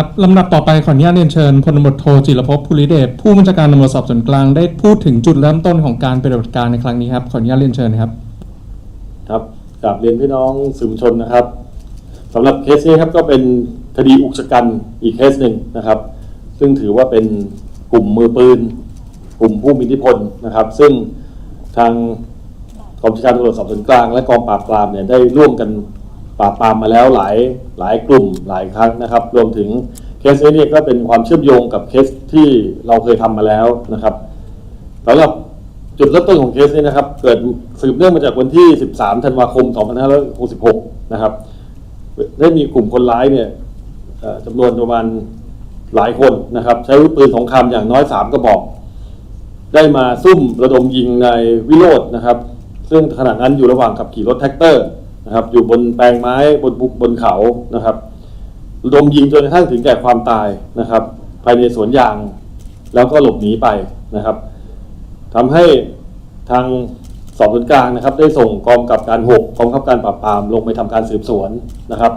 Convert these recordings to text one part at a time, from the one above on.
ครับลำดับต่อไปขออนุญาตเรียนเชิญพลตำรวจโทจิรพภูริเดชผู้บัญชาการตำรวจสอบสวนกลางได้พูดถึงจุดเริ่มต้นของการปฏิบัติการในครั้งนี้ครับขออนุญาตเรียนเชิญครับ ครับกราบเรียนพี่น้องสื่อมวลชนนะครับสำหรับเคสนี้ครับก็เป็นคดีอุกชะกันอีกเคสหนึ่งนะครับ ซึ่งถือว่าเป็นกลุ่มมือปืน กลุ่มผู้มีอิทธิพลนะครับ ซึ่งทางกองบัญชาการตำรวจสอบสวนกลาง และกองปราบปรามเนี่ยได้ร่วมกัน ปราบปรามมาแล้วหลายหลายกลุ่มหลายครั้งนะครับ รวมถึงเคสนี้เนี่ยก็เป็นความเชื่อมโยงกับเคสที่เราเคยทำมาแล้วนะครับสำหรับจุดเริ่มต้นของเคสนี้นะครับ เกิดสืบเนื่องมาจากวันที่ 13 ธันวาคม 2566 นะครับ ได้มีกลุ่มคนร้ายเนี่ยจำนวนประมาณหลายคนนะครับ ใช้อาวุธปืนสงครามอย่างน้อย 3 กระบอก ได้มาซุ่มระดมยิงในวิโรจน์นะครับ ซึ่งขณะนั้นอยู่ระหว่างขับขี่รถแท็กเตอร์ นะครับ อยู่บนแปลงไม้บนภูบนเขานะครับระดมยิงจนกระทั่งถึงแก่ความตายนะครับ ภายในสวนยาง แล้วก็หลบหนีไปนะครับทำให้ทางสอบสวนกลางนะครับ ได้ส่งกองกับการหกกองคับการปราบปรามลงไปทำการสืบสวนนะครับ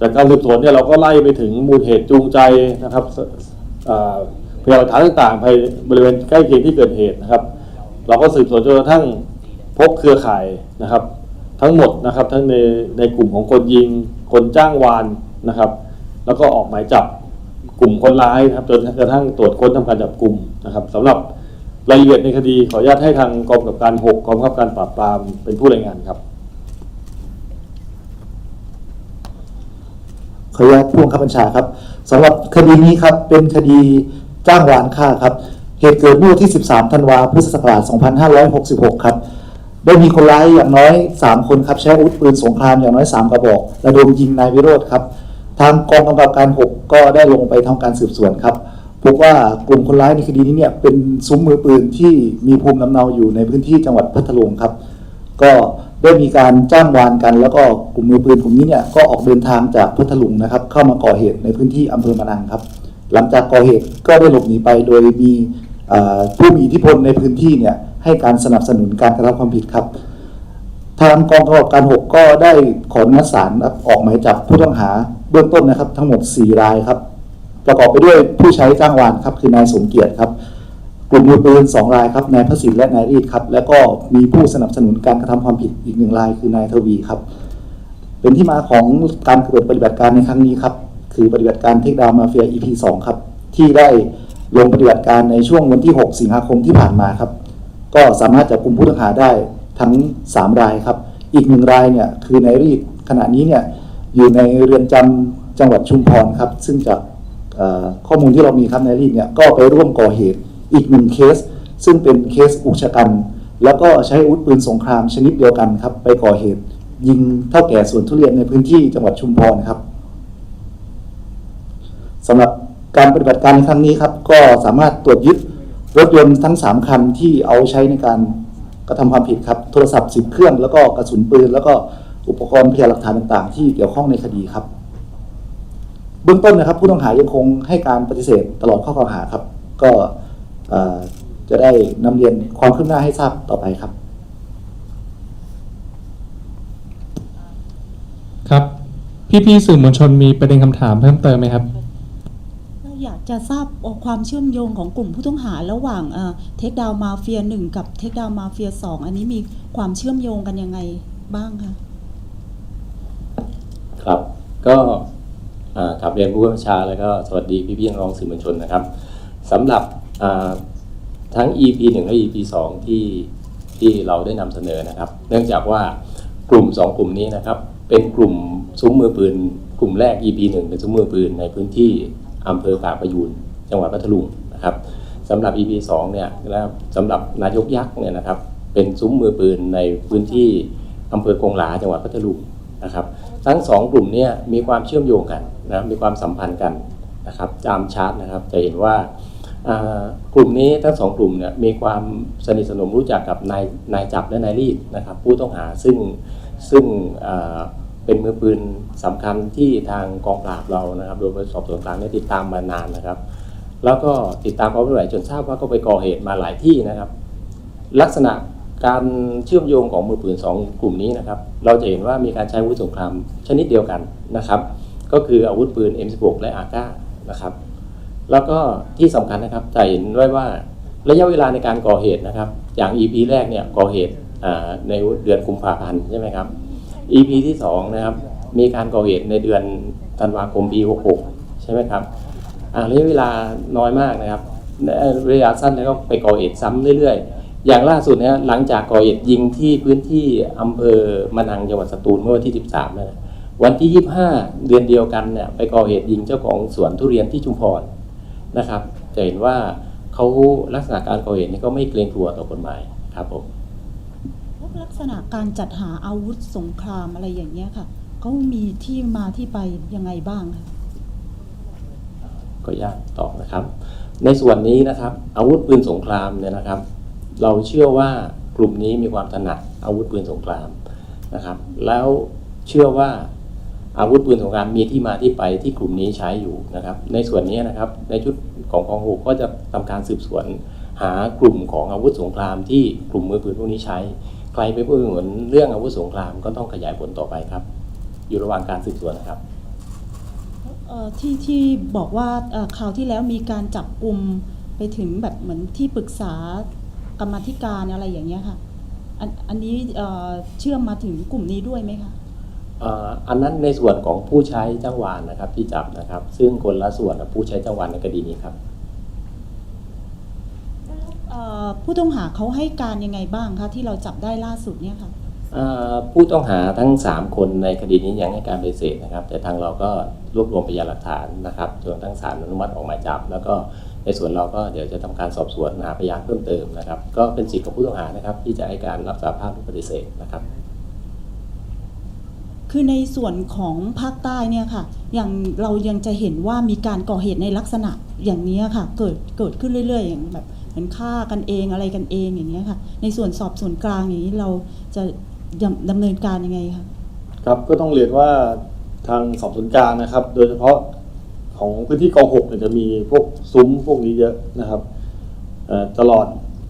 จากการสืบสวนเนี่ยเราก็ไล่ไปถึงมูลเหตุจูงใจนะครับพยานหลักฐานต่างๆภายบริเวณใกล้เคียงที่เกิดเหตุนะครับ เราก็สืบสวนจนกระทั่งพบเครือข่ายนะครับ ทั้งหมดนะครับทั้งในในกลุ่มของคนยิง คนจ้างวานนะครับ แล้วก็ออกหมายจับกลุ่มคนร้ายนะครับจนกระทั่งตรวจค้นทำการจับกลุ่มนะครับสำหรับรายละเอียดในคดีขออนุญาตให้ทางกองกับการหกกองกับการปราบปรามเป็นผู้รายงานครับขออนุญาตผู้บังคับบัญชาครับสำหรับคดีนี้ครับเป็นคดีจ้างวานฆ่าครับเหตุเกิดเมื่อวันที่ 13 ธันวาคม พุทธศักราช 2566 ครับ ได้มีคนร้ายอย่างน้อย 3 คนครับใช้อาวุธปืนสงครามอย่างน้อย 3 กระบอกระดมยิงนายวิโรธครับ ทางกองกำกับการ 6 ก็ได้ลงไปทำการสืบสวนครับพบว่ากลุ่มคนร้ายในคดีนี้เนี่ยเป็นซุ้มมือปืนที่มีภูมิลำเนาอยู่ในพื้นที่จังหวัดพัทลุงครับ ก็ได้มีการจ้างวานกัน แล้วก็กลุ่มมือปืนกลุ่มนี้เนี่ยก็ออกเดินทางจากพัทลุงนะครับ เข้ามาก่อเหตุในพื้นที่อำเภอมะนังครับ หลังจากก่อเหตุก็ได้หลบหนีไปโดยมี ผู้มีอิทธิพลในพื้นที่เนี่ยให้การสนับสนุนการกระทำความผิดครับ ทางกองกำกับการ 6 ก็ได้ขออนุมัติศาลครับออกหมายจับผู้ต้องหาเบื้องต้นนะครับ ทั้งหมด 4 รายครับ ประกอบไปด้วยผู้ใช้จ้างวานครับคือนายสมเกียรติครับกลุ่มมือปืน2รายครับนายพระศิลป์และนายรีดครับแล้วก็มีผู้สนับสนุนการกระทำความผิดอีกหนึ่งรายคือนายทวีครับ เป็นที่มาของการเกิดปฏิบัติการในครั้งนี้ครับคือปฏิบัติการเทคดาวมาเฟีย EP 2 ครับ ที่ได้ ลงปฏิบัติการในช่วงวันที่ 6 สิงหาคมที่ผ่านมาครับ ก็สามารถจับกลุ่มผู้ต้องหาได้ทั้ง 3 รายครับ อีกหนึ่งรายเนี่ยคือนายรีดขณะนี้เนี่ยอยู่ในเรือนจำจังหวัดชุมพรครับ ซึ่งจากข้อมูลที่เรามีครับนายรีดเนี่ยก็ไปร่วมก่อเหตุอีกหนึ่งเคส ซึ่งเป็นเคสอุกชะกัน แล้วก็ใช้อาวุธปืนสงครามชนิดเดียวกันครับ ไปก่อเหตุ ยิงเท่าแก่สวนทุเรียนในพื้นที่จังหวัดชุมพรครับสำหรับ การปฏิบัติการในครั้งนี้ครับก็สามารถตรวจยึดรถยนต์ทั้ง 3 คันที่เอาใช้ในการกระทำความผิดครับ โทรศัพท์ 10 เครื่องแล้วก็กระสุนปืน แล้วก็อุปกรณ์พยานหลักฐานต่างๆ ที่เกี่ยวข้องในคดีครับ เบื้องต้นนะครับ ผู้ต้องหายังคงให้การปฏิเสธตลอดข้อกล่าวหาครับ ก็จะได้นำเรียนความคืบหน้าให้ทราบต่อไปครับ ครับพี่ๆสื่อมวลชนมีประเด็นคำถามเพิ่มเติมไหมครับ อยากจะทราบความเชื่อมโยงของกลุ่มผู้ต้องหาระหว่างเทคดาวมาเฟียหนึ่งกับเทคดาวมาเฟียสองอันนี้มีความเชื่อมโยงกันยังไงบ้างคะครับก็อ่ากลับเรียนผู้บัญชาแล้วก็สวัสดีพี่ๆน้องสื่อมวลชนนะครับสำหรับทั้ง EP 1 และ EP 2 ที่ที่เราได้นำเสนอนะครับ เนื่องจากว่ากลุ่ม 2 กลุ่มนี้นะครับ เป็นกลุ่มซุ้มมือปืน กลุ่มแรก EP 1 เป็นซุ้มมือปืนในพื้นที่ อำเภอปากประยูนจังหวัดพัทลุงนะครับสำหรับ EP 2เนี่ยแล้วสำหรับนายกยักษ์เนี่ยนะครับเป็นซุ้มมือปืนในพื้นที่อำเภอกงหลาจังหวัดพัทลุงนะครับทั้งสองกลุ่มเนี้มีความเชื่อมโยงกันนะมีความสัมพันธ์กันนะครับตามชาร์ตนะครับจะเห็นว่ากลุ่มนี้ทั้งสองกลุ่มเนี่ยมีความสนิทสนมรู้จักกับนายนายจับและนายรีดนะครับผู้ต้องหาซึ่งซึ่ง เป็นมือปืนสำคัญที่ทางกองปราบเรานะครับ โดยสอบสวนกลางได้ติดตามมานานนะครับ แล้วก็ติดตามเขาไปไหวจนทราบว่าก็ไปก่อเหตุมาหลายที่นะครับ ลักษณะการเชื่อมโยงของมือปืนสองกลุ่มนี้นะครับ เราจะเห็นว่ามีการใช้อาวุธสงครามชนิดเดียวกันนะครับ ก็คืออาวุธปืน M16 และ AK นะครับ แล้วก็ที่สำคัญนะครับจะเห็นไว้ว่าระยะเวลาในการก่อเหตุนะครับ อย่าง EP แรกเนี่ยก่อเหตุในเดือนกุมภาพันธ์ใช่ไหมครับ EP ที่สองนะครับ มีการก่อเหตุในเดือนธันวาคมปี 66 ใช่ไหมครับอ่าระยะเวลาน้อยมากนะครับและระยะสั้นแล้วก็ไปก่อเหตุซ้ำเรื่อยๆ อย่างล่าสุดนี่ยหลังจากก่อเหตุยิงที่พื้นที่อำเภอมะนังจังหวัดสตูลเมื่อวันที่ 13นะวันที่ 25 เดือนเดียวกันเนี่ยไปก่อเหตุยิงเจ้าของสวนทุเรียนที่ชุมพรนะครับ จะเห็นว่าเขาลักษณะการก่อเหตุนี่ก็ไม่เกรงกลัวต่อกฎหมายครับผม ษณะการจัดหาอาวุธสงครามอะไรอย่างเงี้ยค่ะเขามีที่มาที่ไปยังไงบ้างคะก็ยากตอบนะครับ ในส่วนนี้นะครับอาวุธปืนสงครามเนี่ยนะครับ เราเชื่อว่ากลุ่มนี้มีความถนัดอาวุธปืนสงครามนะครับ แล้วเชื่อว่าอาวุธปืนสงครามมีที่มาที่ไปที่กลุ่มนี้ใช้อยู่นะครับ ในส่วนนี้นะครับในชุดของกองหกก็จะทำการสืบสวนหากลุ่มของอาวุธสงครามที่กลุ่มมือปืนพวกนี้ใช้ ใครไปพูดเหมือนเรื่องอาวุธสงครามก็ต้องขยายผลต่อไปครับ อยู่ระหว่างการสืบสวนนะครับเอ่อที่ที่บอกว่าเอ่อคราวที่แล้วมีการจับกลุ่มไปถึงแบบเหมือนที่ปรึกษากรรมาธิการอะไรอย่างเงี้ยค่ะอันอันนี้เอ่อเชื่อมมาถึงกลุ่มนี้ด้วยไหมคะเอ่ออันนั้นในส่วนของผู้ใช้จ้างวานนะครับที่จับนะครับ ซึ่งคนละส่วนกับผู้ใช้จ้างวานในคดีนี้ครับเอ่อ ผู้ต้องหาเขาให้การยังไงบ้างคะที่เราจับได้ล่าสุดเนี่ยค่ะเอ่อผู้ต้องหาทั้ง 3 คนในคดีนี้ยังให้การปฏิเสธนะครับ แต่ทางเราก็รวบรวมพยานหลักฐานนะครับจนทั้งศาลอนุมัติออกหมายจับ แล้วก็ในส่วนเราก็เดี๋ยวจะทำการสอบสวนหาพยานเพิ่มเติมนะครับ ก็เป็นสิทธิของผู้ต้องหานะครับ ที่จะให้การรับสารภาพหรือปฏิเสธนะครับ คือในส่วนของภาคใต้เนี่ยค่ะอย่างเรายังจะเห็นว่ามีการก่อเหตุในลักษณะอย่างนี้ค่ะ เกิดเกิดขึ้นเรื่อย ๆ อย่างแบบ เหมือนฆ่ากันเองอะไรกันเองอย่างเงี้ยค่ะ ในส่วนสอบสวนกลางอย่างนี้เราจะดำดำเนินการยังไงคะครับก็ต้องเรียนว่าทางสอบสวนกลางนะครับ โดยเฉพาะของพื้นที่กองหกเนี่ยจะมีพวกซุ้มพวกนี้เยอะนะครับตลอด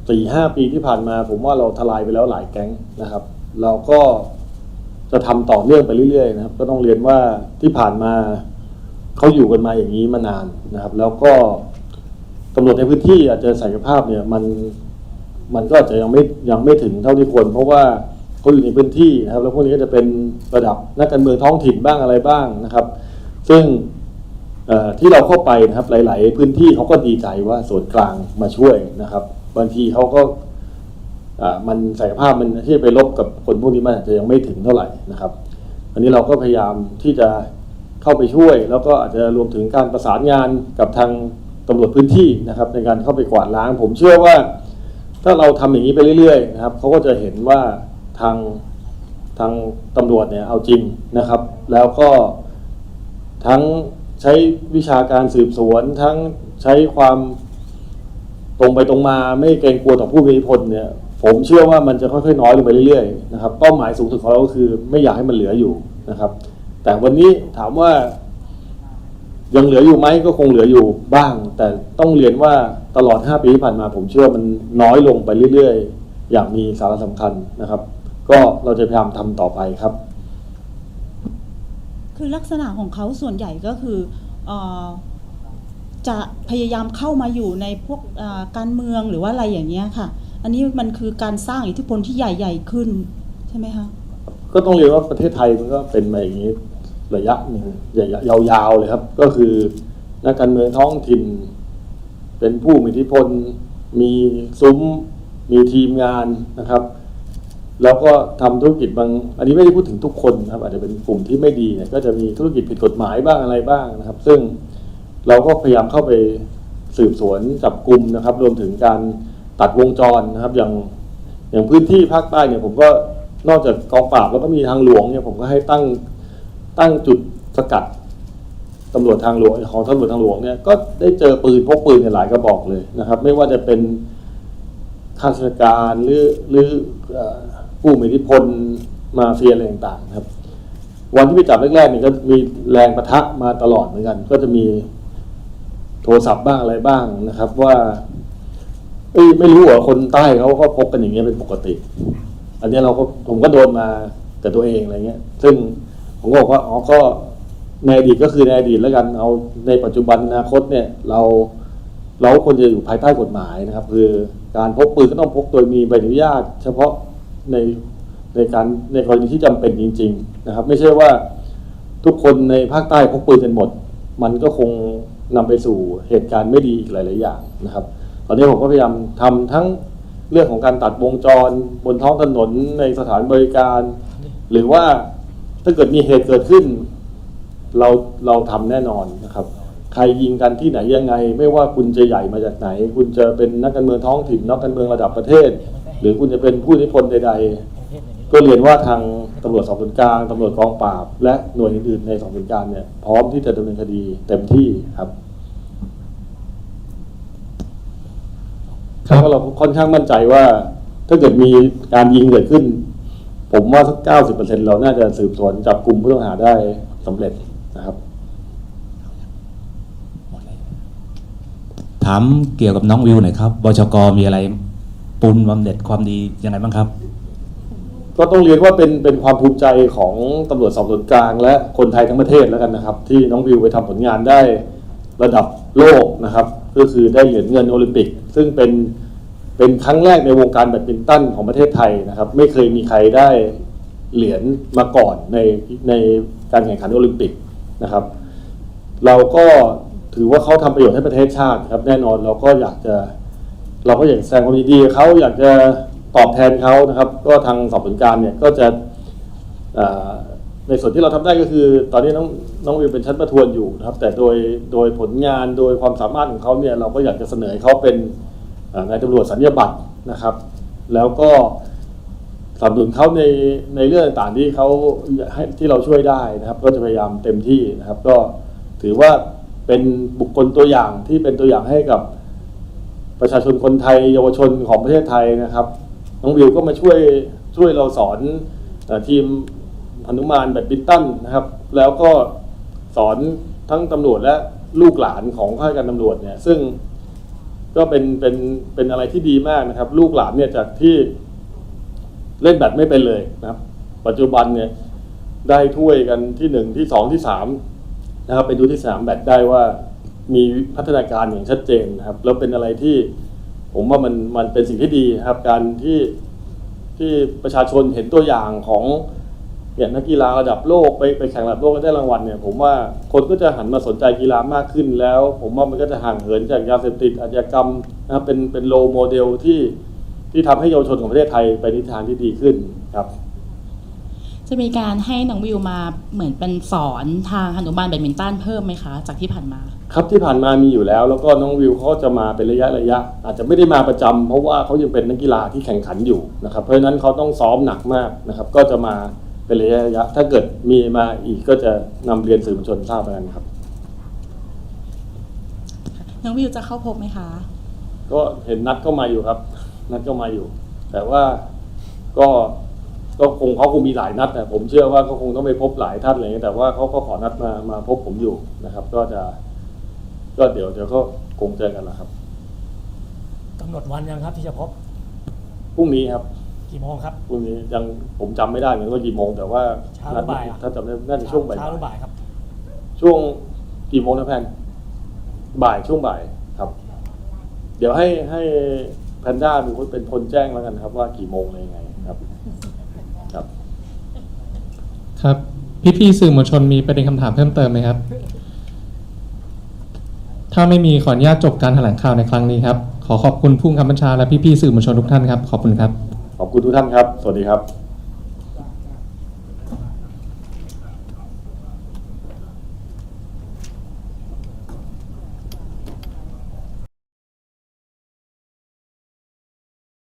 สี่ห้าปีที่ผ่านมา ผมว่าเราทลายไปแล้วหลายแก๊งนะครับ เราก็จะทำต่อเนื่องไปเรื่อยๆนะครับ ก็ต้องเรียนว่าที่ผ่านมาเขาอยู่กันมาอย่างนี้มานานนะครับ แล้วก็ ตำรวจในพื้นที่อาจจะศักยภาพเนี่ยมันมันก็อาจจะยังไม่ยังไม่ถึงเท่าที่ควรเพราะว่าเขาอยู่ในพื้นที่นะครับแล้วพวกนี้ก็จะเป็นระดับนักการเมืองท้องถิ่นบ้างอะไรบ้างนะครับ ซึ่งที่เราเข้าไปนะครับหลาย ๆ พื้นที่เขาก็ดีใจว่าส่วนกลางมาช่วยนะครับ บางทีเขาก็มันศักยภาพมันที่จะไปลบกับคนพวกนี้มันอาจจะยังไม่ถึงเท่าไหร่นะครับ อันนี้เราก็พยายามที่จะเข้าไปช่วย แล้วก็อาจจะรวมถึงการประสานงานกับทาง ตำรวจพื้นที่นะครับในการเข้าไปกวาดล้าง ผมเชื่อว่า ถ้าเราทำอย่างนี้ไปเรื่อยๆนะครับเขาก็จะเห็นว่าทางทางตำรวจเนี่ยเอาจริงนะครับ แล้วก็ทั้งใช้วิชาการสืบสวน ทั้งใช้ความตรงไปตรงมาไม่เกรงกลัวต่อผู้มีอิทธิพลเนี่ยผมเชื่อว่ามันจะค่อยๆน้อยลงไปเรื่อยๆนะครับเป้าหมายสูงสุดของเราก็คือไม่อยากให้มันเหลืออยู่นะครับ แต่วันนี้ถามว่า ยังเหลืออยู่ไหมก็คงเหลืออยู่บ้าง แต่ต้องเรียนว่าตลอด 5 ปีที่ผ่านมา ผมเชื่อมันน้อยลงไปเรื่อยๆ อย่างมีสาระสำคัญนะครับ ก็เราจะพยายามทำต่อไปครับ คือลักษณะของเขาส่วนใหญ่ก็คือเออจะพยายามเข้ามาอยู่ในพวกเอ่อการเมืองหรือว่าอะไรอย่างเงี้ยค่ะ อันนี้มันคือการสร้างอิทธิพลที่ใหญ่ๆขึ้นใช่ไหมคะ ก็ต้องเรียนว่าประเทศไทยมันก็เป็นมาอย่างนี้ ระยะหนึ่งใหญ่ยาวๆเลยครับ ก็คือนักการเมืองท้องถิ่น เป็นผู้มีอิทธิพล มีซุ้ม มีทีมงานนะครับ แล้วก็ทำธุรกิจบาง อันนี้ไม่ได้พูดถึงทุกคนนะครับ อาจจะเป็นกลุ่มที่ไม่ดีเนี่ยก็จะมีธุรกิจผิดกฎหมายบ้างอะไรบ้างนะครับ ซึ่งเราก็พยายามเข้าไปสืบสวนจับกลุ่มนะครับ รวมถึงการตัดวงจรนะครับ อย่างอย่างพื้นที่ภาคใต้เนี่ยผมก็นอกจากกองปราบแล้วก็มีทางหลวงเนี่ยผมก็ให้ตั้ง ตั้งจุดสกัดตำรวจทางหลวงของตำรวจทางหลวงเนี่ยก็ได้เจอปืนพกปืนเนี่ยหลายกระบอกเลยนะครับ ไม่ว่าจะเป็นข้าราชการหรือหรือผู้มีอิทธิพลมาเฟียอะไรต่างๆครับ วันที่ไปจับแรกๆเนี่ยก็มีแรงประทะมาตลอดเหมือนกัน ก็จะมีโทรศัพท์บ้างอะไรบ้างนะครับ ว่าเอ้ยไม่รู้เหรอคนใต้เขาก็พกกันอย่างเงี้ยเป็นปกติ อันนี้เราก็ผมก็โดนมาแต่ตัวเองอะไรเงี้ย ซึ่ง ผมก็บอกว่าอ๋อก็ในอดีตก็คือในอดีตแล้วกันเอาในปัจจุบันอนาคตเนี่ยเราเราควรจะอยู่ภายใต้กฎหมายนะครับ คือการพกปืนก็ต้องพกโดยมีใบอนุญาต เฉพาะในในการในกรณีที่จำเป็นจริง ๆ นะครับ ไม่ใช่ว่าทุกคนในภาคใต้พกปืนกันหมด มันก็คงนำไปสู่เหตุการณ์ไม่ดีอีกหลาย ๆ อย่างนะครับ ตอนนี้ผมก็พยายามทำทั้งเรื่องของการตัดวงจรบนท้องถนนในสถานบริการ หรือว่า ถ้าเกิดมีเหตุเกิดขึ้น เราเราทำแน่นอนนะครับ ใครยิงกันที่ไหนยังไง ไม่ว่าคุณจะใหญ่มาจากไหน คุณจะเป็นนักการเมืองท้องถิ่นนักการเมืองระดับประเทศ หรือคุณจะเป็นผู้นิพนธ์ใด ๆ ก็เรียนว่าทางตำรวจสอบสวนกลางตำรวจกองปราบ และหน่วยอื่นๆในสอบสวนกลางเนี่ยพร้อมที่จะดำเนินคดีเต็มที่ครับครับแล้วก็เราค่อนข้างมั่นใจว่า ถ้าเกิดมีการยิงเกิดขึ้น ผมว่าสักเก้าสิบเปอร์เซ็นเราน่าจะสืบสวนจับกลุ่มผู้ต้องหาได้สำเร็จนะครับ ถามเกี่ยวกับน้องวิวหน่อยครับบชกมีอะไรปูนบำเหน็จความดียังไงบ้างครับ ก็ต้องเรียนว่าเป็นเป็นความภูมิใจของตำรวจสอบสวนกลาง และคนไทยทั้งประเทศแล้วกันนะครับ ที่น้องวิวไปทำผลงานได้ระดับโลกนะครับ ก็คือได้เหรียญเงินโอลิมปิก ซึ่งเป็น เป็นครั้งแรกในวงการแบดมินตันของประเทศไทยนะครับ ไม่เคยมีใครได้เหรียญมาก่อนในในการแข่งขันโอลิมปิกนะครับ เราก็ถือว่าเขาทำประโยชน์ให้ประเทศชาติครับ แน่นอนเราก็อยากจะเราก็อยากแสดงความยินดีเขาอยากจะตอบแทนเขานะครับ ก็ทางสอบสวนการเนี่ยก็จะในส่วนที่เราทำได้ก็คือ ตอนนี้น้องน้องวิวเป็นชั้นประทวนอยู่นะครับ แต่โดยโดยผลงานโดยความสามารถของเขาเนี่ยเราก็อยากจะเสนอเขาเป็น นายตำรวจสัญญาบัตรนะครับ แล้วก็สนับสนุนเขาในในเรื่องต่างๆที่เขาให้ที่เราช่วยได้นะครับ ก็จะพยายามเต็มที่นะครับ ก็ถือว่าเป็นบุคคลตัวอย่างที่เป็นตัวอย่างให้กับประชาชนคนไทยเยาวชนของประเทศไทยนะครับน้องวิวก็มาช่วยช่วยเราสอนทีมหนุมานแบดมินตันนะครับ แล้วก็สอนทั้งตำรวจและลูกหลานของข้าราชการตำรวจเนี่ยซึ่ง ก็เป็นเป็นเป็นอะไรที่ดีมากนะครับ ลูกหลานเนี่ยจากที่เล่นแบดไม่เป็นเลยนะครับ ปัจจุบันเนี่ยได้ถ้วยกันที่หนึ่งที่สองที่สามนะครับ ไปดูที่สนามแบดได้ว่ามีพัฒนาการอย่างชัดเจนนะครับ แล้วเป็นอะไรที่ผมว่ามันมันเป็นสิ่งที่ดีครับ การที่ที่ประชาชนเห็นตัวอย่างของ เนี่ยนักกีฬาระดับโลกไปไปแข่งระดับโลกแล้วได้รางวัลเนี่ยผมว่าคนก็จะหันมาสนใจกีฬามากขึ้นแล้ว ผมว่ามันก็จะห่างเหินจากยาเสพติดอาชญากรรมนะครับเป็นเป็นโลโมเดลที่ที่ทำให้เยาวชนของประเทศไทยไปในทางที่ดีขึ้นครับ จะมีการให้น้องวิวมาเหมือนเป็นสอนทางฮนุบาลแบดมินตันเพิ่มไหมคะ จากที่ผ่านมา ครับที่ผ่านมามีอยู่แล้ว แล้วก็น้องวิวเขาก็จะมาเป็นระยะระยะ อาจจะไม่ได้มาประจำเพราะว่าเขายังเป็นนักกีฬาที่แข่งขันอยู่นะครับเพราะฉะนั้นเขาต้องซ้อมหนักมากนะครับ ก็จะมา เป็นระยะระยะถ้าเกิดมีมาอีกก็จะนำเรียนสื่อมวลชนทราบกันครับ น้องวิวจะเข้าพบไหมคะ ก็เห็นนัดเข้ามาอยู่ครับ นัดเข้ามาอยู่ แต่ว่าก็ก็คงเขาคงมีหลายนัดนะผมเชื่อว่าเขาคงต้องไปพบหลายท่านอะไรอย่างเงี้ยแต่ว่าเขาก็ขอนัดมามาพบผมอยู่นะครับ ก็จะ ก็เดี๋ยวเดี๋ยวก็คงเจอกันแหละครับกำหนดวันยังครับที่จะพบพรุ่งนี้ครับ กี่โมงครับ พรุ่งนี้ยังผมจำไม่ได้เหมือนกันว่ากี่โมง แต่ว่าเช้าหรือบ่ายอะ ถ้าจำได้น่าจะช่วงบ่าย เช้าหรือบ่ายครับ ช่วงกี่โมงนะแพนบ่ายช่วงบ่ายครับ เดี๋ยวให้ให้แพนด้าเป็นคนเป็นคนแจ้งแล้วกันครับ ว่ากี่โมงอะไรยังไงครับ ครับ ครับ พี่ๆสื่อมวลชนมีประเด็นคำถามเพิ่มเติมไหมครับ ถ้าไม่มีขออนุญาตจบการแถลงข่าวในครั้งนี้ครับ ขอขอบคุณผู้บังคับบัญชาและพี่ๆสื่อมวลชนทุกท่านครับ ขอบคุณครับ ขอบคุณทุกท่านครับ สวัสดีครับ